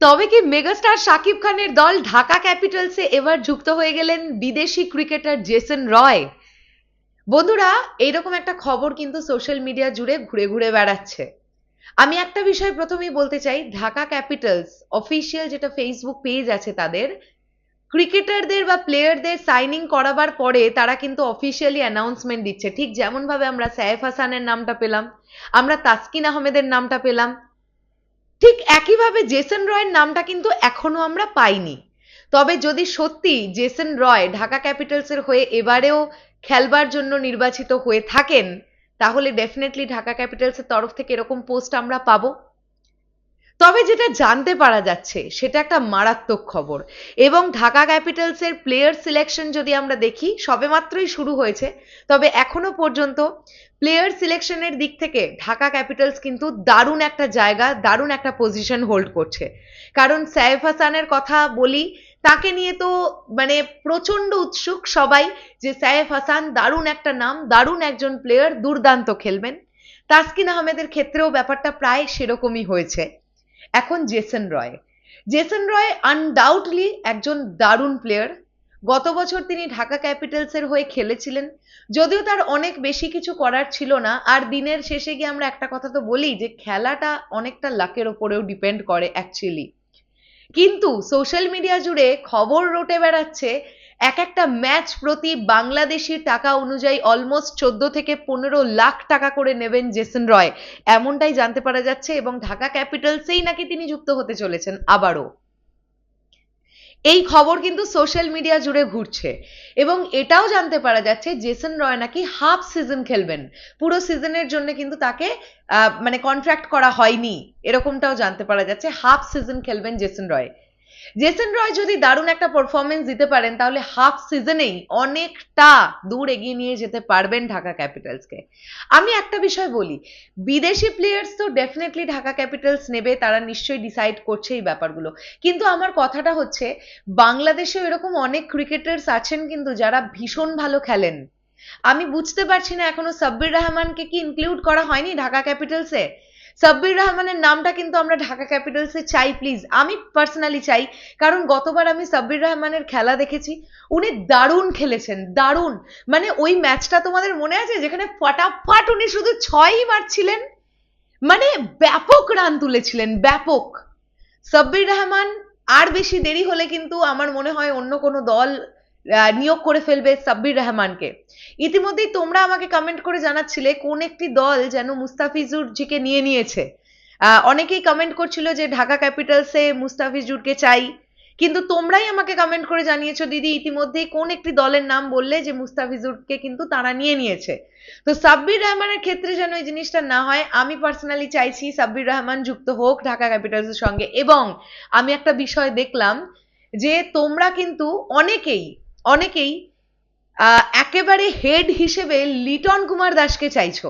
তবে কি মেগাস্টার শাকিব খানের দল ঢাকা ক্যাপিটালসে এবার যুক্ত হয়ে গেলেন বিদেশি ক্রিকেটার জেসন রয়। বন্ধুরা, এইরকম একটা খবর কিন্তু সোশ্যাল মিডিয়া জুড়ে ঘুরে ঘুরে বেড়াচ্ছে। আমি একটা বিষয় প্রথমেই বলতে চাই, ঢাকা ক্যাপিটালস অফিসিয়াল যেটা ফেসবুক পেজ আছে তাদের, ক্রিকেটারদের বা প্লেয়ারদের সাইনিং করাবার পরে তারা কিন্তু অফিসিয়ালি অ্যানাউন্সমেন্ট দিচ্ছে। ঠিক যেমন ভাবে আমরা সাইফ হাসানের নামটা পেলাম, আমরা তাসকিন আহমেদের নামটা পেলাম ঠিক একইভাবে জেসন রয়ের নামটা কিন্তু এখনও আমরা পাইনি। তবে যদি সত্যি জেসন রয় ঢাকা ক্যাপিটালসের হয়ে এবারেও খেলবার জন্য নির্বাচিত হয়ে থাকেন, তাহলে ডেফিনেটলি ঢাকা ক্যাপিটালসের তরফ থেকে এরকম পোস্ট আমরা পাবো। তবে যেটা জানতে পারা যাচ্ছে, সেটা একটা মারাত্মক খবর। এবং ঢাকা ক্যাপিটালসের প্লেয়ার সিলেকশন যদি আমরা দেখি, সবেমাত্রই শুরু হয়েছে। তবে এখনও পর্যন্ত প্লেয়ার সিলেকশনের দিক থেকে ঢাকা ক্যাপিটালস কিন্তু দারুণ একটা জায়গা, দারুণ একটা পজিশন হোল্ড করছে। কারণ সাইফ হাসানের কথা বলি, তাকে নিয়ে তো মানে প্রচণ্ড উৎসুক সবাই যে সাইফ হাসান দারুণ একটা নাম, দারুণ একজন প্লেয়ার দুর্দান্ত খেলবেন। তাসকিন আহমেদের ক্ষেত্রেও ব্যাপারটা প্রায় সেরকমই হয়েছে। এখন Jason Roy. Jason Roy undoubtedly একজন দারুণ প্লেয়ার গত বছর তিনি ঢাকা ক্যাপিটালসের হয়ে খেলেছিলেন। যদিও তার অনেক বেশি কিছু করার ছিল না, আর দিনের শেষে গিয়ে আমরা একটা কথা তো বলি যে, খেলাটা অনেকটা লাকের ওপরেও ডিপেন্ড করে অ্যাকচুয়ালি কিন্তু সোশ্যাল মিডিয়া জুড়ে খবর রটে বেড়াচ্ছে এক একটা ম্যাচ প্রতি বাংলাদেশি টাকা অনুযায়ী অলমোস্ট চোদ্দ থেকে পনেরো লাখ টাকা করে নেবেন জেসন রয়। এমনটাই জানতে পারা যাচ্ছে এবং ঢাকা ক্যাপিটালসেই নাকি তিনি যুক্ত হতে চলেছেন আবারও। এই খবর কিন্তু সোশ্যাল মিডিয়া জুড়ে ঘুরছে এবং এটাও জানতে পারা যাচ্ছে জেসন রয় নাকি হাফ সিজন খেলবেন। পুরো সিজনের জন্য কিন্তু তাকে মানে কন্ট্রাক্ট করা হয়নি। এরকমটাও জানতে পারা যাচ্ছে হাফ সিজন খেলবেন জেসন রয়। জেসন রয় যদি দারুণ একটা পারফরমেন্স দিতে পারেন, তাহলে হাফ সিজনেই অনেকটা দূর এগিয়ে নিয়ে যেতে পারবেন ঢাকা ক্যাপিটালসকে। আমি একটা বিষয় বলি, বিদেশি প্লেয়ার্স তো ডেফিনেটলি ঢাকা ক্যাপিটালস নেবে, তারা নিশ্চয়ই ডিসাইড করছে এই ব্যাপারগুলো। কিন্তু আমার কথাটা হচ্ছে, বাংলাদেশেও এরকম অনেক ক্রিকেটার্স আছেন কিন্তু যারা ভীষণ ভালো খেলেন। আমি বুঝতে পারছি না এখনও সাব্বির রহমানকে কি ইনক্লুড করা হয়নি ঢাকা ক্যাপিটালসে? সাব্বির রহমানের নামটা কিন্তু আমরা ঢাকা ক্যাপিটালসে চাই প্লিজ আমি পার্সোনালি চাই, কারণ গতবার আমি সাব্বির রহমানের খেলা দেখেছি, উনি দারুণ খেলেছেন, দারুণ। মানে ওই ম্যাচটা তোমাদের মনে আছে, যেখানে ফটাফট উনি শুধু ছয়ই মারছিলেন? মানে ব্যাপক রান তুলেছিলেন, ব্যাপক। সাব্বির রহমান আর বেশি দেরি হলে কিন্তু আমার মনে হয় অন্য কোনো দল নিয়োগ করে ফেলবে সাব্বির রহমানকে। ইতিমধ্যেই তোমরা আমাকে কমেন্ট করে জানাচ্ছিলে কোন একটি দল যেন মুস্তাফিজুর জিকে নিয়ে নিয়েছে। অনেকেই কমেন্ট করছিল যে ঢাকা ক্যাপিটালসে মুস্তাফিজুরকে চাই। কিন্তু তোমরাই আমাকে কমেন্ট করে জানিয়েছো, দিদি, ইতিমধ্যেই কোন একটি দলের নাম বললে যে মুস্তাফিজুরকে কিন্তু তারা নিয়ে নিয়েছে। তো সাব্বির রহমানের ক্ষেত্রে যেন এই জিনিসটা না হয়, আমি পার্সোনালি চাইছি সাব্বির রহমান যুক্ত হোক ঢাকা ক্যাপিটালসের সঙ্গে। এবং আমি একটা বিষয় দেখলাম যে তোমরা কিন্তু অনেকেই অনেকেই একেবারে হেড হিসেবে লিটন কুমার দাসকে চাইছো।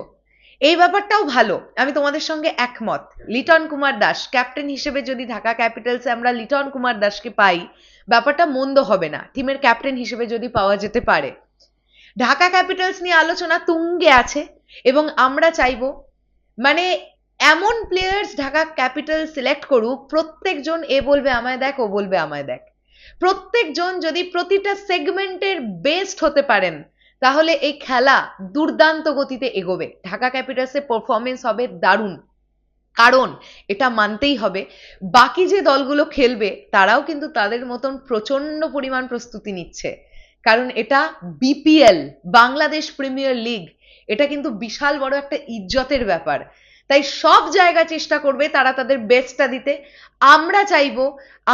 এই ব্যাপারটাও ভালো, আমি তোমাদের সঙ্গে একমত। লিটন কুমার দাস ক্যাপ্টেন হিসেবে যদি ঢাকা ক্যাপিটালসে আমরা লিটন কুমার দাসকে পাই, ব্যাপারটা মন্দ হবে না। টিমের ক্যাপ্টেন হিসেবে যদি পাওয়া যেতে পারে। ঢাকা ক্যাপিটালস নিয়ে আলোচনা তুঙ্গে আছে, এবং আমরা চাইব মানে এমন প্লেয়ার্স ঢাকা ক্যাপিটাল সিলেক্ট করুক, প্রত্যেকজন এ বলবে আমায় দেখ, ও বলবে আমায় দেখ। প্রত্যেকজন যদি প্রতিটা সেগমেন্টের বেস্ট হতে পারেন, তাহলে এই খেলা দুর্দান্ত গতিতে এগোবে। ঢাকা ক্যাপিটালসের পারফরমেন্স হবে দারুণ। কারণ এটা মানতেই হবে, বাকি যে দলগুলো খেলবে, তারাও কিন্তু তাদের মতন প্রচণ্ড পরিমাণ প্রস্তুতি নিচ্ছে। কারণ এটা বিপিএল বাংলাদেশ প্রিমিয়ার লিগ এটা কিন্তু বিশাল বড় একটা ইজ্জতের ব্যাপার। তাই সব জায়গা চেষ্টা করবে তারা তাদের বেস্টটা দিতে। আমরা চাইব,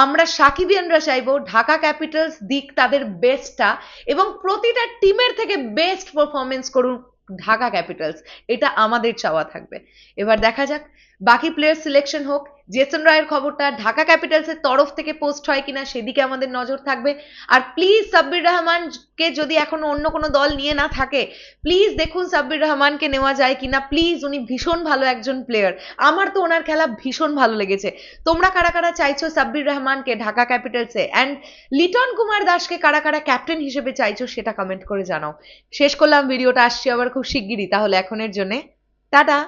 আমরা সাকিবিয়ানরা চাইব ঢাকা ক্যাপিটালস দিক তাদের বেস্টটা এবং প্রতিটা টিমের থেকে বেস্ট পারফরমেন্স করুন ঢাকা ক্যাপিটালস এটা আমাদের চাওয়া থাকবে। এবার দেখা যাক, বাকি প্লেয়ার সিলেকশন হোক জেসন রায়ের খবরটা ঢাকা ক্যাপিটালসের তরফ থেকে পোস্ট হয় কিনা সেদিকে আমাদের নজর থাকবে। আর প্লিজ সাব্বির রহমানকে যদি এখনও অন্য কোনো দল নিয়ে না থাকে প্লিজ দেখুন সাব্বির রহমানকে নেওয়া যায় কিনা। প্লিজ উনি ভীষণ ভালো একজন প্লেয়ার আমার তো ওনার খেলা ভীষণ ভালো লেগেছে। তোমরা কারা কারা চাইছো সাব্বির রহমানকে ঢাকা ক্যাপিটালসে? অ্যান্ড লিটন কুমার দাসকে কারা কারা ক্যাপ্টেন হিসেবে চাইছো সেটা কমেন্ট করে জানাও। শেষ করলাম, ভিডিওটা আসছি আবার খুব শিগগিরই। তাহলে এখনের জন্যে, টাটা!